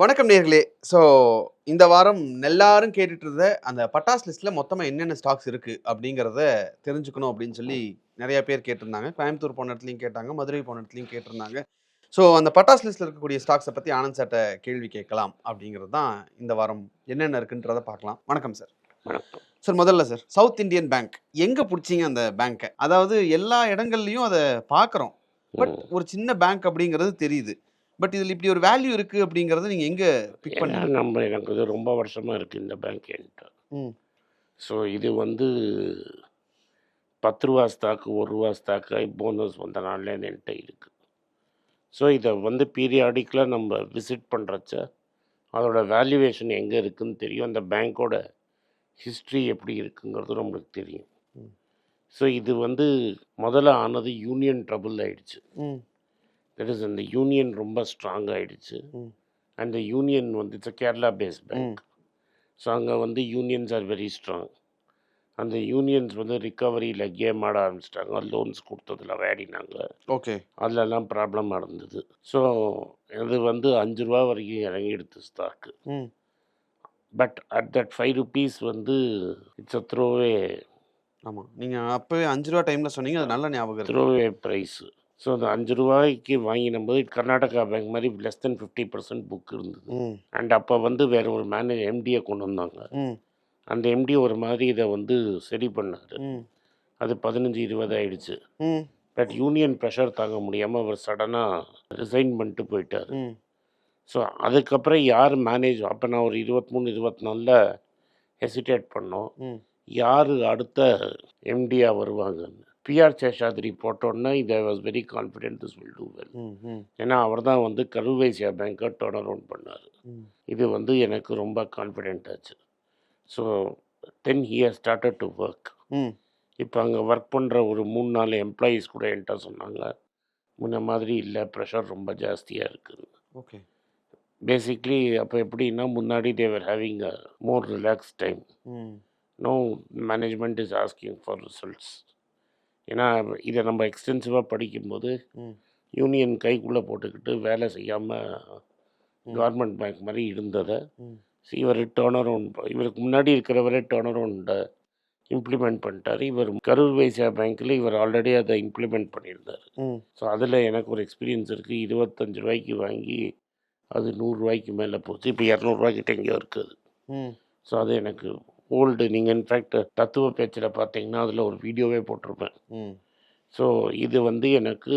வணக்கம் நேர்களே. ஸோ இந்த வாரம் எல்லாரும் கேட்டுட்டு இருந்த அந்த பட்டாஸ் லிஸ்ட்ல மொத்தமா என்னென்ன ஸ்டாக்ஸ் இருக்கு அப்படிங்கிறத தெரிஞ்சுக்கணும் அப்படின்னு சொல்லி நிறைய பேர் கேட்டிருந்தாங்க. கோயம்புத்தூர் போன இடத்துலையும் கேட்டாங்க மதுரை போன இடத்துலையும் கேட்டிருந்தாங்க. ஸோ அந்த பட்டாஸ் லிஸ்ட்ல இருக்கக்கூடிய ஸ்டாக்ஸை பத்தி ஆனந்த் சார்ட்ட கேள்வி கேட்கலாம் அப்படிங்கிறது தான் இந்த வாரம் என்னென்ன இருக்குன்றத பார்க்கலாம். வணக்கம் சார் வணக்கம். சார் முதல்ல சார் சவுத் இந்தியன் பேங்க் எங்க பிடிச்சிங்க அந்த பேங்க்கை அதாவது எல்லா இடங்கள்லையும் அதை பார்க்குறோம் பட். ஒரு சின்ன பேங்க் அப்படிங்கிறது தெரியுது. பட் இதில் இப்படி ஒரு வேல்யூ இருக்கு அப்படிங்கறத நீங்க எங்க பிக் பண்ணீங்க? நம்ம எனக்கு இது ரொம்ப வருஷமா இருக்கு இந்த பேங்க் என்கிட்ட. ஸோ இது வந்து பத்து ரூபா ஸ்டாக்கு ஒரு ரூபா ஸ்டாக்கு போனஸ் வந்த நாள்லேருந்து என்கிட்ட இருக்கு. ஸோ இதை வந்து பீரியாடிக்கலாக நம்ம விசிட் பண்ணுறச்ச அதோட வேல்யூவேஷன் எங்கே இருக்குன்னு தெரியும். அந்த பேங்க்கோட ஹிஸ்ட்ரி எப்படி இருக்குங்கிறது நம்மளுக்கு தெரியும். ஸோ இது வந்து முதல்ல ஆனது யூனியன் ட்ரபுள் ஆயிடுச்சு. தட் இஸ் அந்த யூனியன் ரொம்ப ஸ்ட்ராங் ஆயிடுச்சு. ம். அந்த யூனியன் வந்து இட்ஸ் கேரளா பேஸ்ட் ம். பேங்க் ஸோ அங்கே வந்து யூனியன்ஸ் ஆர் வெரி ஸ்ட்ராங் அந்த யூனியன்ஸ் வந்து ரிக்கவரியில் கேம் ஆட ஆரம்பிச்சிட்டாங்க. லோன்ஸ் கொடுத்ததில் வேடினாங்க. ஓகே. அதிலெல்லாம் ப்ராப்ளம் நடந்தது. ஸோ இது வந்து அஞ்சு ரூபா வரைக்கும் இறங்கிடுது stock hmm. But at that five rupees வந்து இட்ஸ் அ த்ரோவே ஆமா. நீங்க அப்பவே அஞ்சு ரூபா டைம்ல சொன்னீங்க அது நல்ல ஞாபகம் த்ரோவே ப்ரைஸு ஸோ அந்த அஞ்சு ரூபாய்க்கு வாங்கின போது கர்நாடகா பேங்க் மாதிரி less than fifty percent book இருந்தது. அண்ட் அப்போ வந்து வேற ஒரு மேனேஜ் எம்டியை கொண்டு வந்தாங்க. அந்த எம்டி ஒரு மாதிரி இதை வந்து சரி பண்ணார். அது பதினஞ்சு இருபது ஆயிடுச்சு. பட் யூனியன் ப்ரெஷர் தாங்க முடியாமல் அவர் சடனாக ரிசைன் பண்ணிட்டு போயிட்டார். ஸோ அதுக்கப்புறம் யார் மேனேஜ் அப்போ நான் ஒரு இருபத்தி மூணு இருபத்தி நாலில் ஹெசிடேட் பண்ணோம். யார் அடுத்த எம்டியாக வருவாங்கன்னு. பிஆர் சேஷாத்ரி போட்டோன்னே இதை was very confident this will do well ஏன்னா அவர் தான் வந்து கருவைசியா பேங்க்கை டர்ன் அரவுண்ட் பண்ணார். இது வந்து எனக்கு ரொம்ப கான்ஃபிடென்ட் ஆச்சு. So then here started to work இப்போ அங்கே ஒர்க் பண்ணுற ஒரு மூணு நாலு எம்ப்ளாயீஸ் கூட என்கிட்ட சொன்னாங்க. முன்ன மாதிரி இல்லை ப்ரெஷர் ரொம்ப ஜாஸ்தியாக இருக்குது ஓகே. பேசிக்லி அப்போ எப்படின்னா முன்னாடி they were having a more relax time no management is asking for results ஏன்னா இதை நம்ம எக்ஸ்டென்சிவாக படிக்கும்போது யூனியன் கைக்குள்ளே போட்டுக்கிட்டு வேலை செய்யாமல். கவர்மெண்ட் பேங்க் மாதிரி இருந்ததை இவர் டேர்ன் அரவுண்ட் இவருக்கு முன்னாடி இருக்கிறவரே டேர்ன் அரவுண்டை இம்ப்ளிமெண்ட் பண்ணிட்டார். இவர் கரூர் வைசியா பேங்க்கில் இவர் ஆல்ரெடி அதை இம்ப்ளிமெண்ட் பண்ணியிருந்தார். ஸோ அதில் எனக்கு ஒரு எக்ஸ்பீரியன்ஸ் இருக்குது இருபத்தஞ்சு ரூபாய்க்கு வாங்கி அது நூறுரூவாய்க்கு மேலே போச்சு. இப்போ இரநூறுவாய்க்கிட்ட எங்கேயோ இருக்குது ஸோ அது எனக்கு ஓல்டு நீங்கள் இன்ஃபேக்ட் தத்துவ பேச்சில் பார்த்தீங்கன்னா அதில் ஒரு வீடியோவே போட்டிருப்பேன். ஸோ இது வந்து எனக்கு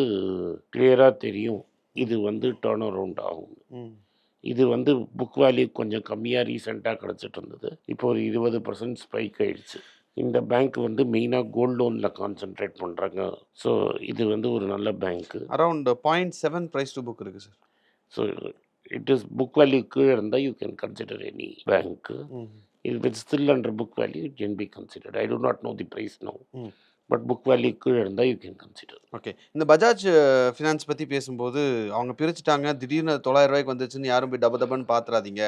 கிளியராக தெரியும். இது வந்து டேர்ன் அரவுண்ட் ஆகும் இது வந்து புக் வேல்யூ கொஞ்சம் கம்மியாக ரீசெண்டாக கிடச்சிட்டு இருந்தது இப்போ ஒரு இருபது பர்சன்ட் ஸ்பைக் ஆயிடுச்சு. இந்த பேங்க் வந்து மெயினாக கோல்ட் லோனில் கான்சென்ட்ரேட் பண்ணுறாங்க ஸோ இது வந்து ஒரு நல்ல bank around point seven price to book இருக்கு sir so it is book value கீழே இருந்தால் you can consider any bank hmm if it's still under book value, it can be considered. I do not know the price now, Mm. but book value கீழே இருந்தால் you can consider. Okay இந்த Bajaj finance பற்றி பேசும்போது அவங்க பிரிச்சுட்டாங்க திடீர்னு தொள்ளாயிரம் ரூபாய்க்கு வந்துச்சுன்னு யாரும் போய் டப டபன்னு பார்த்துறாதீங்க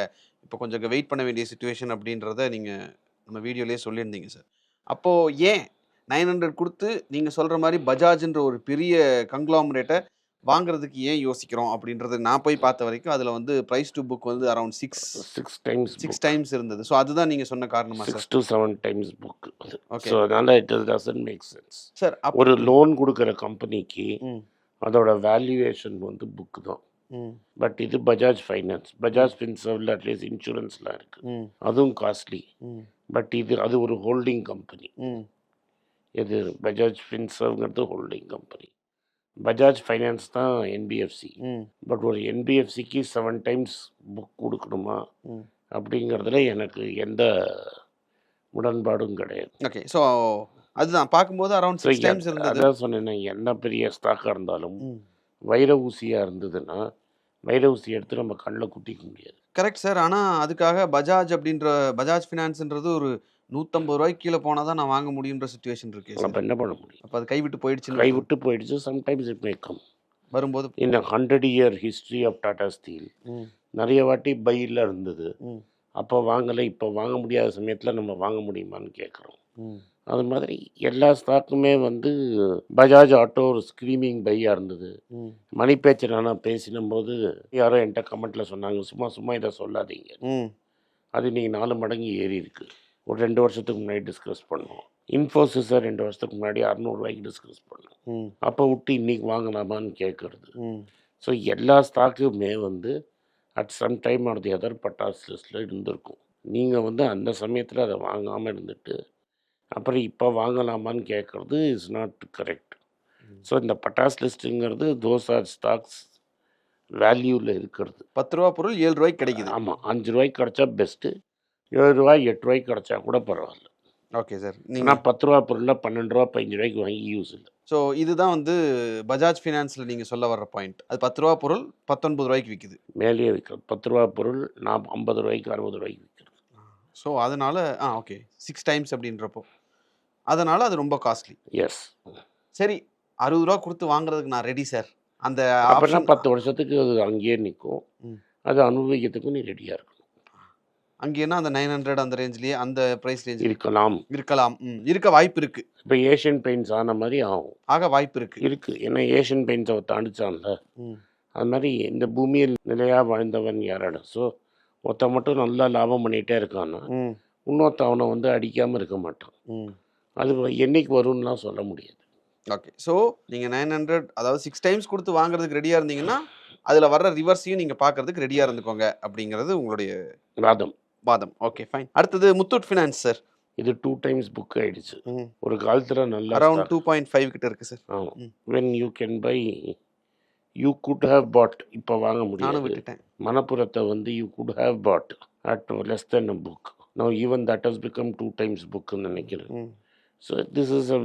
இப்போ கொஞ்சம் வெயிட் பண்ண வேண்டிய சுச்சுவேஷன் அப்படின்றத நீங்கள் நம்ம வீடியோலேயே சொல்லியிருந்தீங்க சார் அப்போது ஏன் நைன் ஹண்ட்ரட் கொடுத்து நீங்கள் சொல்கிற மாதிரி பஜாஜ்ன்ற ஒரு பெரிய கங்க்ளாமரேட்டை வாங்குறதுக்கு ஏன் யோசிக்கிறோம் அப்படின்றது நான் போய் பார்த்த வரைக்கும் அதில் வந்து ப்ரைஸ் டு புக் வந்து around six six times six times இருந்தது. ஸோ அதுதான் நீங்கள் சொன்ன காரணமா sir six to seven times book okay so அதனால் it doesn't make sense sir ஒரு லோன் கொடுக்குற கம்பெனிக்கு அதோட வேல்யூவேஷன் வந்து புக் தான். பட் இது பஜாஜ் ஃபைனான்ஸ் பஜாஜ் ஃபின்சர்வில் அட்லீஸ்ட் இன்சூரன்ஸ்லாம் இருக்குது அதுவும் காஸ்ட்லி பட் இது அது ஒரு ஹோல்டிங் கம்பெனி இது பஜாஜ் ஃபின்சர்வ்ங்கிறது ஹோல்டிங் கம்பெனி பஜாஜ் ஃபைனான்ஸ் தான் என்பிஎஃப்சி பட் ஒரு என்பிஎஃப்சிக்கு செவன் டைம்ஸ் புக் கொடுக்கணுமா? அப்படிங்கிறதுல எனக்கு எந்த உடன்பாடும் கிடையாது. ஓகே ஸோ அதுதான். பார்க்கும்போது அரௌண்ட் சிக்ஸ் டைம்ஸ் இருந்தது. அதான் சொன்னேன் என்ன பெரிய ஸ்டாக்காக இருந்தாலும் வைர ஊசியாக இருந்ததுன்னா வைர ஊசி எடுத்து நம்ம கண்ணில் குத்திக்க முடியாது. கரெக்ட் சார் ஆனால் அதுக்காக பஜாஜ் அப்படின்ற பஜாஜ் ஃபினான்ஸ்ன்றது ஒரு நூற்றம்பது ரூபாய்க்கு கீழே போனால் தான் நான் வாங்க முடியுன்ற சுச்சுவேஷன் இருக்கு அப்போ சார். என்ன பண்ண முடியும்? அப்போ அது கைவிட்டு போயிடுச்சுன்னு கை விட்டு போயிடுச்சு. சம்டைம்ஸ் இட் மே கம் வரும்போது இந்த hundred year history of Tata steel நிறைய வாட்டி பையில் இருந்தது. அப்போ வாங்கலை இப்போ வாங்க முடியாத சமயத்தில் நம்ம வாங்க முடியுமான்னு கேட்குறோம் அது மாதிரி எல்லா ஸ்டாக்குமே வந்து பஜாஜ் ஆட்டோ ஒரு ஸ்க்ரீமிங் பையாக இருந்தது. மணி பேச்சு நான் பேசினும்போது யாரோ என்கிட்ட கமெண்ட்டில் சொன்னாங்க சும்மா சும்மா இதை சொல்லாதீங்க. அது இன்னைக்கு நாலு மடங்கு ஏறி இருக்கு. ஒரு ரெண்டு வருஷத்துக்கு முன்னாடி டிஸ்கஸ் பண்ணோம் இன்ஃபோசிஸை ரெண்டு வருஷத்துக்கு முன்னாடி அறநூறுவாய்க்கு டிஸ்கஸ் பண்ணோம். அப்போ விட்டு இன்னைக்கு வாங்கலாமான்னு கேட்குறது ஸோ எல்லா ஸ்டாக்குமே வந்து at some time or the other பட்டாஸ் லிஸ்ட்டில் இருந்திருக்கும். நீங்கள் வந்து அந்த சமயத்தில் அதை வாங்காமல் இருந்துட்டு அப்புறம் இப்போ வாங்கலாமான்னு கேட்குறது இஸ் நாட் கரெக்ட் ஸோ இந்த பட்டாஸ் லிஸ்ட்டுங்கிறது தோஸ் ஆர் ஸ்டாக்ஸ் வேல்யூவில் இருக்கிறது. பத்து ரூபா பொருள் ஏழு ரூபாய்க்கு கிடைக்குது. ஆமாம் அஞ்சு ரூபாய்க்கு கிடச்சா பெஸ்ட்டு ஏழு ரூபாய் எட்டு ரூபாய்க்கு கிடச்சா கூட பரவாயில்ல. Okay sir. நீங்கள் பத்து ரூபா பொருளில் பன்னெண்டு ரூபா பதினஞ்சு ரூபாய்க்கு வாங்கி யூஸ் இல்லை. ஸோ இதுதான் வந்து பஜாஜ் ஃபினான்ஸில் நீங்கள் சொல்ல வர்ற பாயிண்ட் அது பத்து ரூபா பொருள் பத்தொன்பது ரூபாய்க்கு விற்குது மேலேயே விற்கிறது பத்து ரூபா பொருள் நான் ஐம்பது ரூபாய்க்கு அறுபது ரூபாய்க்கு விற்கிறது ஸோ அதனால ஆ ஓகே. சிக்ஸ் டைம்ஸ் அப்படின்றப்போ. அதனால அது ரொம்ப காஸ்ட்லி எஸ் சரி அறுபது ரூபா கொடுத்து வாங்குறதுக்கு நான் ரெடி சார் அந்த அப்படின்னா பத்து வருஷத்துக்கு அது அங்கேயே நிற்கும். அது அனுபவிக்கிறதுக்கும் நீ ரெடியாக இருக்கணும். அங்கேனா அந்த நைன் ஹண்ட்ரட் அந்த ரேஞ்ச்லேயே அந்த ப்ரைஸ் ரேஞ்ச் இருக்கலாம். இருக்கலாம். ம். இருக்க வாய்ப்பு இருக்கு. இப்போ ஏஷியன் பெயிண்ட்ஸ் ஆன மாதிரி ஆகும். ஆக வாய்ப்பு இருக்கு. இருக்குது ஏன்னா ஏஷியன் பெயிண்ட்ஸை தாண்டிச்சான்ல. ம். அது மாதிரி இந்த பூமியில் நிலையாக வாழ்ந்தவன் யாராட? ஸோ ஒருத்த மட்டும் நல்லா லாபம் பண்ணிகிட்டே இருக்கான்னா இன்னொருத்த அவனை வந்து அடிக்காமல் இருக்க மாட்டான். அது என்னைக்கு வரும்னுலாம் சொல்ல முடியாது. ஓகே ஸோ நீங்கள் நைன் ஹண்ட்ரட் அதாவது சிக்ஸ் டைம்ஸ் கொடுத்து வாங்குறதுக்கு ரெடியாக இருந்தீங்கன்னா அதில் வர்ற ரிவர்ஸையும் நீங்கள் பார்க்கறதுக்கு ரெடியாக இருந்துக்கோங்க அப்படிங்கிறது உங்களுடைய வாதம். வாதம் ஓகே ஃபைன் அடுத்தது முத்தூட் ஃபினான்ஸ் சார் இது டூ டைம்ஸ் புக் ஆயிடுச்சு. ஒரு காலத்தில் நல்லா அரௌண்ட் டூ பாயிண்ட் ஃபைவ் கிட்ட இருக்கு சார் ஆமாம். When you can buy you could have bought இப்போ வாங்க முடியாது. மணப்புறத்தை வந்து you could have bought at less than a book no even that has become two times புக்குன்னு நினைக்கிறேன். So this is a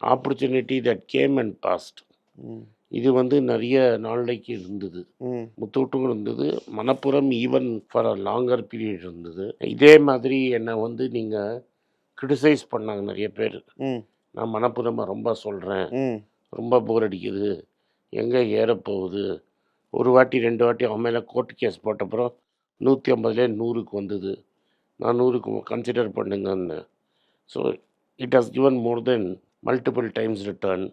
opportunity that came and passed இது வந்து நிறைய நாளைக்கு இருந்தது. முத்தூட்டும் இருந்தது. Manappuram even for a longer period இருந்தது. இதே மாதிரி என்னை வந்து நீங்கள் கிரிட்டிசைஸ் பண்ணாங்க நிறைய பேர். நான் மணப்புறமை ரொம்ப சொல்கிறேன் ரொம்ப போர் அடிக்குது. எங்கே ஏறப்போகுது ஒரு வாட்டி ரெண்டு வாட்டி அவன் மேலே கோர்ட் கேஸ் போட்டப்புறம் நூற்றி ஐம்பதுலேயே நூறுக்கு வந்தது. நான் நூறுக்கு கன்சிடர் பண்ணுங்கன்னு. So it has given more than multiple times return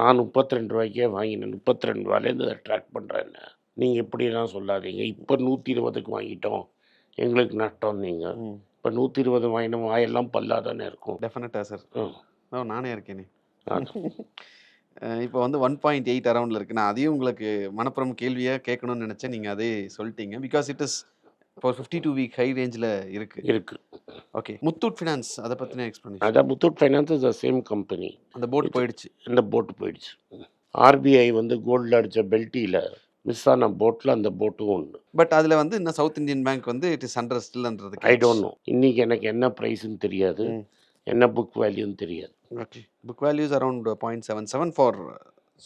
நான் முப்பத்தி ரெண்டு ரூபாய்க்கே வாங்கினேன். முப்பத்தி ரெண்டு ரூபாயிலேருந்து அதை ட்ராக் பண்ணுறேன் நீங்கள் இப்படிலாம் சொல்லாதீங்க. இப்போ நூற்றி இருபதுக்கு வாங்கிட்டோம். எங்களுக்கு நஷ்டம் நீங்கள் இப்போ நூற்றி இருபது வாங்கின வாயெல்லாம் பல்லா தானே இருக்கும் டெஃபினட்டாக சார். ஓ நானே இருக்கேனே. இப்போ வந்து ஒன் பாயிண்ட் எயிட் அரௌண்டில் இருக்கு. நான் அதையும் உங்களுக்கு மனப்புறம் கேள்வியாக கேட்கணும்னு நினச்சேன். நீங்கள் அதே சொல்லிட்டீங்க. பிகாஸ் இட் இஸ் இப்போ ஃபிஃப்டி டூ வீக் ஹை ரேஞ்சில் இருக்கு. இருக்கு. ஓகே முத்தூட் ஃபினான்ஸ் அதை பற்றின எக்ஸ்ப்ளனேஷன் அதான் Muthoot finance is the same company அந்த போட் போயிடுச்சு. இந்த போட்டு போயிடுச்சு. ஆர்பிஐ வந்து கோல்டில் அடித்த பெல்ட்டியில் மிஸ் ஆன போட்டில் அந்த போட்டும் ஒன்று பட் அதில் வந்து இன்னும் சவுத் இந்தியன் பேங்க் வந்து இட் இஸ் அண்டர் ஸ்டில்ன்றது ஐ டோன்ட் நோ இன்னைக்கு எனக்கு என்ன ப்ரைஸ்ன்னு தெரியாது. என்ன புக் வேல்யூன்னு தெரியாது. Okay book values around point seven seven for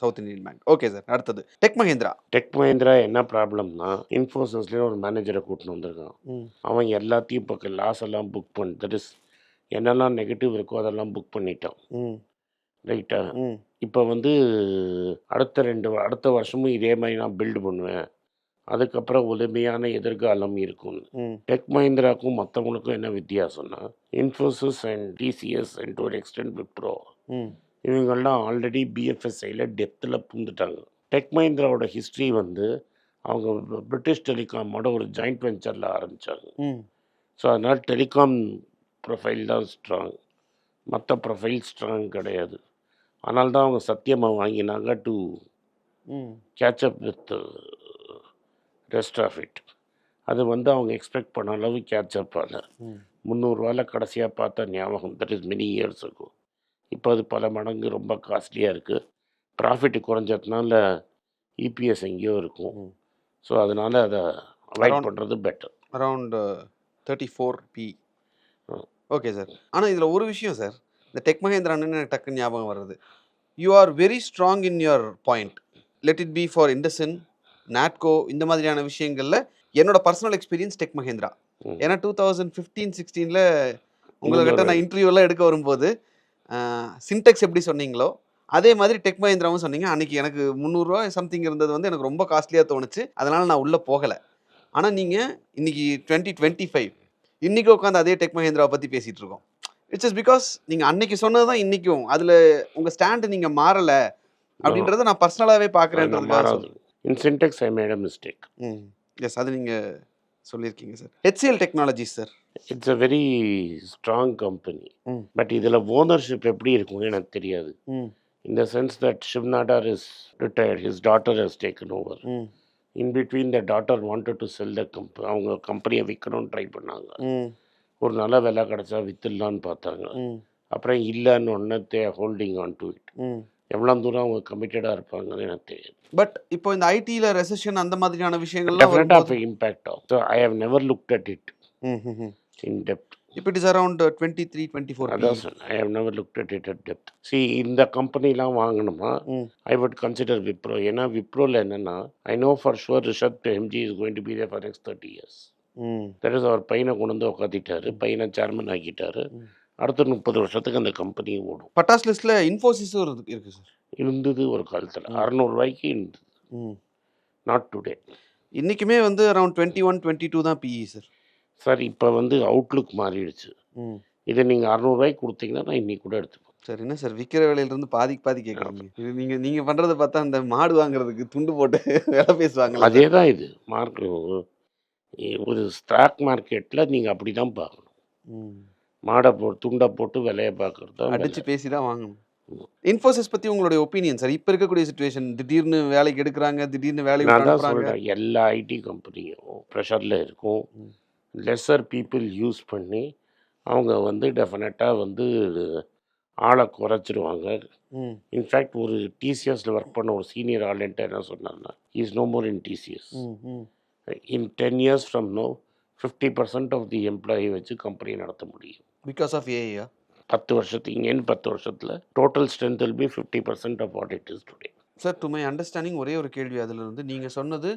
South Indian bank. Okay sir அடுத்தது. டெக் மஹேந்திரா டெக் மஹேந்திரா என்ன ப்ராப்ளம்னா இன்ஃபோசிஸ்லேயே ஒரு மேனேஜரை கூட்டின்னு வந்திருக்கான். அவன் எல்லாத்தையும் இப்போ லாஸ் எல்லாம் புக் பண்ணி தட் இஸ் என்னெல்லாம் நெகட்டிவ் இருக்கோ அதெல்லாம் புக் பண்ணிட்டான். ம். ரைட்டா இப்போ வந்து அடுத்த ரெண்டு அடுத்த வருஷமும் இதே மாதிரி நான் பில்டு பண்ணுவேன். அதுக்கப்புறம் உதவியான எதிர்காலம் இருக்கும்னு. டெக் மஹிந்திராக்கும் மற்றவங்களுக்கும் என்ன வித்தியாசம்னா இன்ஃபோசிஸ் அண்ட் டிசிஎஸ் அண்ட் ஒரு எக்ஸ்டென்ட் விப்ரோ இவங்கெல்லாம் ஆல்ரெடி பிஎஃப்எஸ்ஐயில் டெப்த்தில் பூந்துட்டாங்க டெக் மஹிந்திராவோட ஹிஸ்ட்ரி வந்து அவங்க பிரிட்டிஷ் டெலிகாமோட ஒரு ஜாயிண்ட் வெஞ்சரில் ஆரம்பித்தாங்க ஸோ அதனால் டெலிகாம் ப்ரொஃபைல் தான் ஸ்ட்ராங் மற்ற ப்ரொஃபைல் ஸ்ட்ராங் கிடையாது. ஆனால் தான் அவங்க சத்தியமாக வாங்கினாங்க to catch up with rest of it அது வந்து அவங்க எக்ஸ்பெக்ட் பண்ண அளவு கேட்ச் அப் ஆகல. கடைசியாக பார்த்த ஞாபகம் தட் இஸ் மெனி இயர்ஸ் இருக்கும் இப்போ அது பல மடங்கு ரொம்ப காஸ்ட்லியாக இருக்குது ப்ராஃபிட் குறைஞ்சதுனால இபிஎஸ் எங்கேயோ இருக்கும். ஸோ அதனால் அதை அவாய்ட் பண்ணுறது better around thirty four B. Okay sir ஆனால் இதில் ஒரு விஷயம் சார் இந்த டெக் மஹேந்திரான்னு எனக்கு டக்குன்னு ஞாபகம் வருது you are very strong in your point let it be for IndusInd Natco இந்த மாதிரியான விஷயங்களில் என்னோட பர்சனல் எக்ஸ்பீரியன்ஸ் டெக் மஹேந்திரா. ஏன்னா டூ தௌசண்ட் ஃபிஃப்டீன் சிக்ஸ்டீனில் உங்கள்கிட்ட நான் இன்டர்வியூலாம் எடுக்க வரும்போது சின்டெக்ஸ் எப்படி சொன்னீங்களோ அதே மாதிரி டெக் மஹேந்திராவும் சொன்னீங்க. அன்னைக்கு எனக்கு முந்நூறுரூவா சம்திங் இருந்தது வந்து எனக்கு ரொம்ப காஸ்ட்லியாக தோணுச்சு. அதனால் நான் உள்ளே போகலை. ஆனால் நீங்கள் இன்னைக்கு டுவெண்ட்டி டுவெண்ட்டி ஃபைவ் இன்றைக்கி உட்காந்து அதே டெக் மஹேந்திராவை பற்றி பேசிகிட்டு இருக்கோம். இட்ஸ் இஸ் பிகாஸ் நீங்க அன்னைக்கு சொன்னது தான் இன்னைக்கும். அதுல உங்க ஸ்டாண்ட் நீங்க மாறல அப்படின்றத நான் பாக்குறேன்றதுக்காக மாறாது. In Sintex I made mistake hmm. Yes அது நீங்க சொல்லியிருக்கீங்க sir. HCL technology sir it's a very strong company. But இதில் ஓனர்ஷிப் எப்படி இருக்கும்னு எனக்கு தெரியாது. sense that Shiv Nadar is retired, his daughter has taken over. ம். In between, the daughter wanted to sell the company, அவங்க கம்பெனியை விற்கணும்னு try பண்ணாங்க. ஒரு நல்ல விலை கிடச்சா வித்துடலான்னு பார்த்தாங்க. அப்புறம் இல்லைன்னு ஒன்று they holding on to it எவ்வளோ தூரம் அவங்க கமிட்டடாக இருப்பாங்கன்னு எனக்கு தெரியாது. பட் இப்போ இந்த ஐடில ரெசெஷன் அந்த மாதிரியான விஷயங்கள்லாம் டெஃபினட்டாக வரும்போது இப்போ இம்பேக்ட் ஆகும். So I have never looked at it in depth இப்போ it is around twenty three twenty four அதான் சொன்னேன். I have never looked at it at depth C இந்த கம்பெனிலாம் வாங்கணுமா? ஐ வுட் கன்சிடர் விப்ரோ ஏன்னா விப்ரோவில் என்னென்னா I know for sure Rishab MG is going to be there for next thirty years that is அவர் பையனை கொண்டு வந்து உட்காத்திட்டாரு பையனை சேர்மன் ஆக்கிட்டாரு. அடுத்த முப்பது வருஷத்துக்கு அந்த கம்பெனி ஓடும். பட்டாஸ் லிஸ்ட்ல இன்ஃபோசிஸும் இருக்கு இருக்கு சார் இருந்தது ஒரு காலத்தில். அறநூறுவாய்க்கு இருந்தது. ம். நாட் டுடே இன்னைக்குமே வந்து around twenty one twenty two தான் பிஇ சார் சார் இப்போ வந்து அவுட்லுக் மாறிடுச்சு. இதை நீங்கள் அறநூறுவாய்க்கு கொடுத்தீங்கன்னா நான் இன்னைக்கு கூட எடுத்துப்பேன் சார் என்ன சார் விற்கிற விலையில இருந்து பாதிக்கு பாதி கேட்குறீங்க இது நீங்க நீங்க பண்றத பார்த்தா அந்த மாடு வாங்குறதுக்கு துண்டு போட்டு விலை பேசுவாங்க அதே தான் இது. மார்க் ஒரு ஸ்டாக் மார்க்கெட்டில் நீங்கள் அப்படி தான் பார்க்கணும் மாடை போ துண்டை போட்டு விலையை பார்க்குறது தான் விலை. பேசி தான் வாங்கணும். இன்ஃபோசிஸ் பத்தி உங்களுடைய ஒப்பீனியன் சார் இப்போ இருக்கக்கூடிய சுச்சுவேஷன் திடீர்னு வேலைக்கு எடுக்கிறாங்க திடீர்னு வேலைக்கு நான் தான் சொல்கிறேன் எல்லா ஐடி கம்பெனியும் ப்ரெஷரில் இருக்கும். ம். லெஸ்ஸர் பீப்புள் யூஸ் பண்ணி அவங்க வந்து டெஃபினட்டாக வந்து ஆளை குறைச்சிருவாங்க. இன்ஃபேக்ட் ஒரு டிசிஎஸில் ஒர்க் பண்ண ஒரு சீனியர் ஆளுன்ட்டு என்ன சொன்னார்னா is no more in TCS in ten years from no fifty percent of the employee வச்சு கம்பெனி நடத்த முடியும். பிகாஸ் ஆஃப் ஏஐயா பத்து வருஷத்துக்கு இங்கேன்னு பத்து வருஷத்தில் total strength will be fifty percent of what it is today sir to my understanding ஒரே ஒரு கேள்வி அதுல இருந்து நீங்க சொன்னது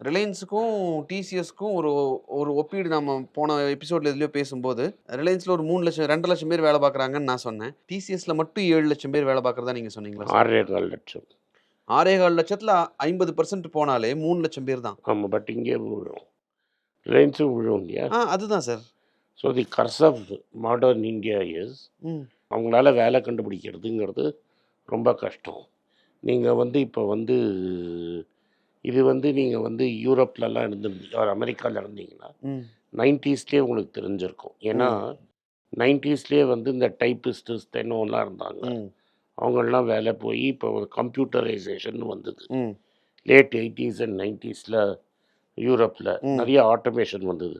ரிலையன்ஸுக்கும் டிசிஎஸ்க்கும் ஒரு ஒரு ஒப்பீடு நம்ம போன எபிசோட்ல எதுலயோ பேசும்போது ரிலையன்ஸ்ல ஒரு மூணு லட்சம் ரெண்டு லட்சம் பேர் வேலை பார்க்குறாங்கன்னு நான் சொன்னேன். டிசிஎஸ்ல மட்டும் ஏழு லட்சம் பேர் வேலை பார்க்குறதா நீங்க சொன்னீங்களா? ஆறே கால் லட்சம். ஆறே கால் லட்சத்துல ஐம்பது பர்சன்ட் போனாலே மூணு லட்சம் பேர் தான். ஆமாம் பட் இங்கே விழும். ரிலையன்ஸும் விழும் இல்லையா? ஆ அதுதான் sir so the curse of modern India is அவங்களால வேலை கண்டுபிடிக்கிறதுங்கிறது ரொம்ப கஷ்டம். நீங்கள் வந்து இப்போ வந்து இது வந்து நீங்கள் வந்து யூரோப்லலாம் இருந்திருந்தீங்க ஒரு அமெரிக்காவில் இருந்தீங்கன்னா நைன்டிஸ்லேயே உங்களுக்கு தெரிஞ்சிருக்கும். ஏன்னா நைன்டிஸ்லேயே வந்து இந்த டைப்பிஸ்ட்டு ஸ்டெனோலாம் இருந்தாங்க. ம். அவங்கெல்லாம் வேலை போய் இப்போ ஒரு கம்ப்யூட்டரைசேஷன் வந்தது. லேட் எயிட்டிஸ் அண்ட் நைன்டிஸில் யூரோப்பில். நிறைய ஆட்டோமேஷன் வந்தது.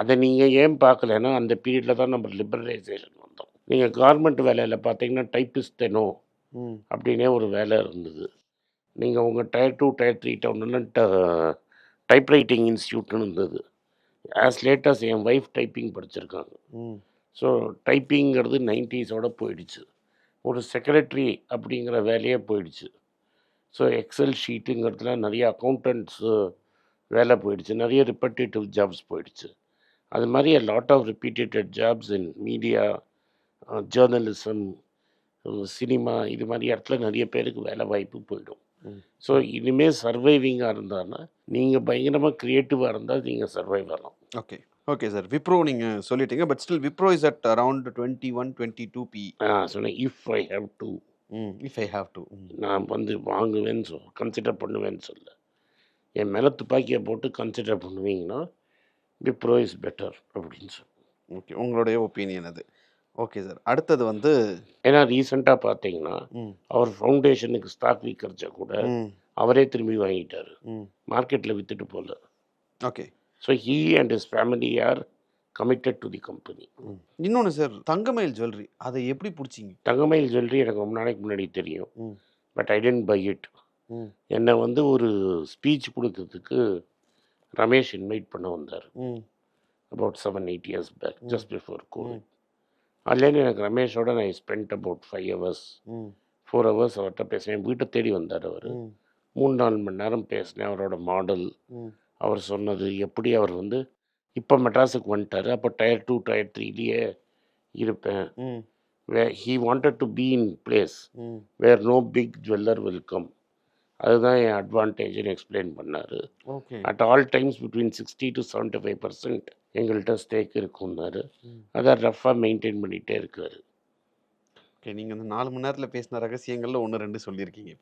அதை நீங்கள் ஏன் பார்க்கலன்னா அந்த பீரியடில் தான் நம்ம லிபரலைசேஷன் வந்தோம். நீங்கள் கார்மெண்ட் வேலையில் பார்த்தீங்கன்னா டைப்பிஸ்டெனோ அப்படின்னே ஒரு வேலை இருந்தது. நீங்கள் உங்கள் டயர் டூ டயர் த்ரீ டவுன்லாம் டைப்ரைட்டிங் இன்ஸ்டியூட்னு இருந்தது. ஆஸ் லேட்டஸ் என் ஒய்ஃப் டைப்பிங் படிச்சிருக்காங்க. ஸோ டைப்பிங்கிறது நைன்டிஸோட போயிடுச்சு. ஒரு செக்ரட்டரி அப்படிங்கிற வேலையே போயிடுச்சு. ஸோ எக்ஸல் ஷீட்டுங்கிறதுல நிறைய அக்கௌண்டன்ட்ஸு வேலை போயிடுச்சு. நிறைய ரிப்பட்டேட்டிவ் ஜாப்ஸ் போயிடுச்சு. அது மாதிரி lot of repeated jobs in media journalism cinema இது மாதிரி இடத்துல நிறைய பேருக்கு வேலை வாய்ப்பு போயிடும். ஸோ இனிமேல் சர்வைவிங்காக இருந்தான்னா நீங்கள் பயங்கரமாக க்ரியேட்டிவாக இருந்தால் நீங்கள் சர்வைவ் ஆகலாம். ஓகே ஓகே சார் விப்ரோ நீங்க சொல்லிட்டீங்க but still Wipro is at around twenty one twenty two P நான் சொன்னேன் if I have to if I have to நான் வந்து வாங்குவேன்னு சொல் கன்சிடர் பண்ணுவேன்னு சொல்ல. என் மேலே துப்பாக்கியை போட்டு கன்சிடர் பண்ணுவீங்கன்னா விப்ரோ இஸ் பெட்டர் அப்படின்னு சொல்லி. ஓகே உங்களுடைய ஒப்பீனியன் அது. ஓகே சார் அடுத்தது வந்து ஏன்னா ரீசெண்டாக பார்த்தீங்கன்னா அவர் ஃபவுண்டேஷனுக்கு ஸ்டாக் விற்கிறச்ச கூட அவரே திரும்பி வாங்கிட்டாரு. மார்க்கெட்டில் விற்றுட்டு போகல okay so he and his family are committed to the company இன்னொன்று சார் தங்கமயில் ஜுவல்லரி அதை எப்படி பிடிச்சிங்க? தங்கமயில் ஜுவல்லரி எனக்கு ரொம்ப நாளைக்கு முன்னாடி தெரியும். But I didn't buy it என்னை வந்து ஒரு ஸ்பீச் கொடுக்கறதுக்கு ரமேஷ் இன்வைட் பண்ண வந்தார். About seven eight years back. Just before Covid அதுலேருந்து எனக்கு ரமேஷோட நான் spend about five hours four hours அவர்கிட்ட பேசினேன். வீட்டை தேடி வந்தார் அவர். மூணு நாலு மணி நேரம் பேசினேன் அவரோட மாடல் அவர் சொன்னது எப்படி அவர் வந்து இப்போ மெட்ராஸுக்கு வந்துட்டார். அப்போ டயர் டூ டயர் த்ரீலேயே இருப்பேன். Way he wanted to be in place where no big jeweller will come அதுதான் என் அட்வான்டேஜ்னு எக்ஸ்பிளைன் பண்ணார். Okay at all times between sixty to seventy five percent எங்கள்கிட்ட ஸ்டேக் இருக்குன்னாரு. ம். அதை ரஃபாக மெயின்டைன் பண்ணிகிட்டே இருக்காரு. ஓகே நீங்கள் இந்த நாலு மணி நேரத்தில் பேசின ரகசியங்களில் ஒன்று ரெண்டு சொல்லியிருக்கீங்க.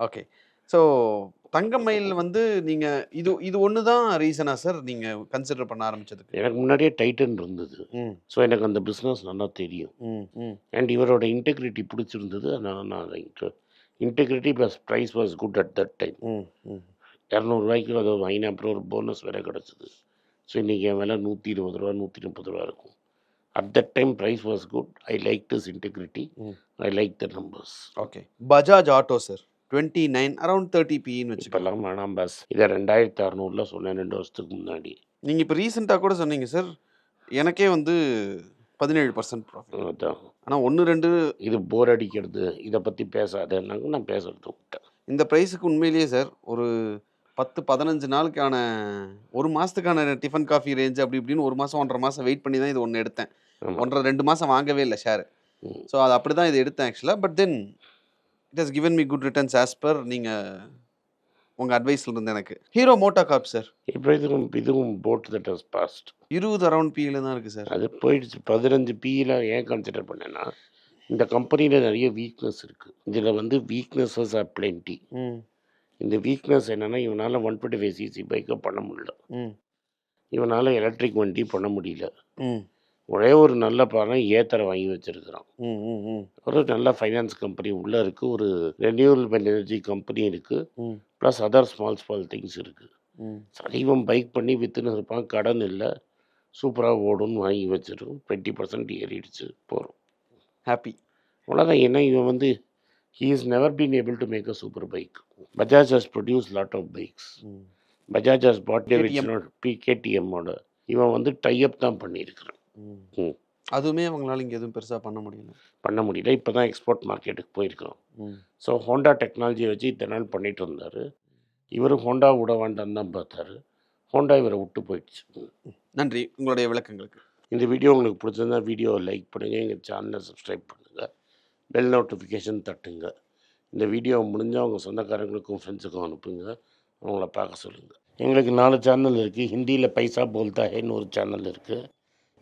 ஓகே ஸோ தங்கமயில் வந்து நீங்கள் இது இது ஒன்று தான் ரீசனா சார் நீங்கள் கன்சிடர் பண்ண ஆரம்பிச்சதுக்கு? எனக்கு முன்னாடியே டைட்டன் இருந்தது. ஸோ எனக்கு அந்த பிஸ்னஸ் நல்லா தெரியும். ம் ம். அண்ட் இவரோட இன்டெகிரிட்டி பிடிச்சிருந்தது அதனால் நான் integrity plus price was good at that time இரநூறுவாய்க்கு அதை வாங்கின அப்புறம் ஒரு போனஸ் வேற கிடச்சிது. ஸோ இன்றைக்கி என் விலை நூற்றி இருபது ரூபா நூற்றி முப்பது ரூபா இருக்கும். At that time price was good I like this integrity. I like the numbers okay Bajaj Auto sir twenty nine around thirty பின்னு வச்சுக்கலாம் வேணாம் பஸ் இதை ரெண்டாயிரத்தி அறநூறுல சொன்னேன் ரெண்டு வருஷத்துக்கு முன்னாடி. நீங்கள் இப்போ ரீசெண்டாக கூட சொன்னீங்க சார் எனக்கே வந்து பதினேழு பர்சன்ட் ப்ராஃபிட் அதான். ஆனால் ஒன்று ரெண்டு இது போர் அடிக்கிறது இதை பற்றி பேசாதேன்னாங்க நான் பேசுறது விட்டேன் இந்த ப்ரைஸுக்கு உண்மையிலேயே சார் ஒரு பத்து பதினஞ்சு நாளுக்கான ஒரு மாதத்துக்கான டிஃபன் காஃபி ரேஞ்ச் அப்படி இப்படின்னு ஒரு மாதம் ஒன்றரை மாதம் வெயிட் பண்ணி தான் இது ஒன்று எடுத்தேன். ஒன்றரை ரெண்டு மாதம் வாங்கவே இல்லை ஷேர். ஸோ அது அப்படி தான் இது எடுத்தேன் ஆக்சுவலாக but then it has given me good returns as per நீங்கள் உங்கள் அட்வைஸில் இருந்து எனக்கு. ஹீரோ மோட்டா கார்ப் சார் இப்போ இதுவும் இதுவும் போட் தட் ஹஸ் பாஸ்ட் இருபது அரௌண்ட் பியில் தான் இருக்குது சார் அது போயிடுச்சு. பதினஞ்சு பியில் ஏன் கன்சிடர் பண்ணேன்னா இந்த கம்பெனியில் நிறைய வீக்னஸ் இருக்குது இதில் வந்து வீக்னஸஸ் ஆர் ம். இந்த வீக்னஸ் என்னென்னா இவனால் ஒன் டுவெண்ட்டி ஃபைவ் சிசி பைக்கை பண்ண முடியல. இவனால் எலக்ட்ரிக் வண்டி பண்ண முடியல. ம். ஒரே ஒரு நல்ல பணம் ஏத்தரை வாங்கி வச்சிருக்கிறான். ம் ம் ம். ஒரு நல்ல ஃபைனான்ஸ் கம்பெனி உள்ளே இருக்குது ஒரு ரெனியூவல் எனர்ஜி கம்பெனி இருக்குது ம். Plus other small small things இருக்குது ம். சரி இவன் பைக் பண்ணி விற்றுன்னு இருப்பான் கடன் இல்லை. சூப்பராக ஓடும்னு வாங்கி வச்சிருக்கோம். டுவெண்ட்டி பர்சன்ட் ஏறிடுச்சு போகிறோம் ஹாப்பி அவ்வளோதான் ஏன்னா இவன் வந்து he is never been able to make a super bike Bajaj has produce lot of bikes Bajaj has bought KTM. பி கேடிஎம்மோட இவன் வந்து டைப் தான் பண்ணியிருக்கிறான். ம். அதுவுமே அவங்களால இங்கே எதுவும் பெருசாக பண்ண முடியல. பண்ண முடியல. இப்போ தான் எக்ஸ்போர்ட் மார்க்கெட்டுக்கு போயிருக்கான் ம். ஸோ ஹோண்டா டெக்னாலஜியை வச்சு இத்தனை நாள் பண்ணிட்டு இருந்தார். இவர் ஹோண்டா விட வேண்டாம் தான் பார்த்தாரு. ஹோண்டா இவரை விட்டு போயிடுச்சு. நன்றி. உங்களுடைய விளக்கங்களுக்கு. இந்த வீடியோ உங்களுக்கு பிடிச்சிருந்தா வீடியோவை லைக் பண்ணுங்கள் எங்கள் சேனலை சப்ஸ்கிரைப் பண்ணுங்கள் பெல் நோட்டிஃபிகேஷன் தட்டுங்க. இந்த வீடியோ முடிஞ்சால் உங்கள் சொந்தக்காரங்களுக்கும் ஃப்ரெண்ட்ஸுக்கும் அனுப்புங்க. அவங்கள பார்க்க சொல்லுங்கள் எங்களுக்கு நாலு சேனல் இருக்குது ஹிந்தியில் பைசா போல்தா ஹேன்னு ஒரு சேனல் இருக்குது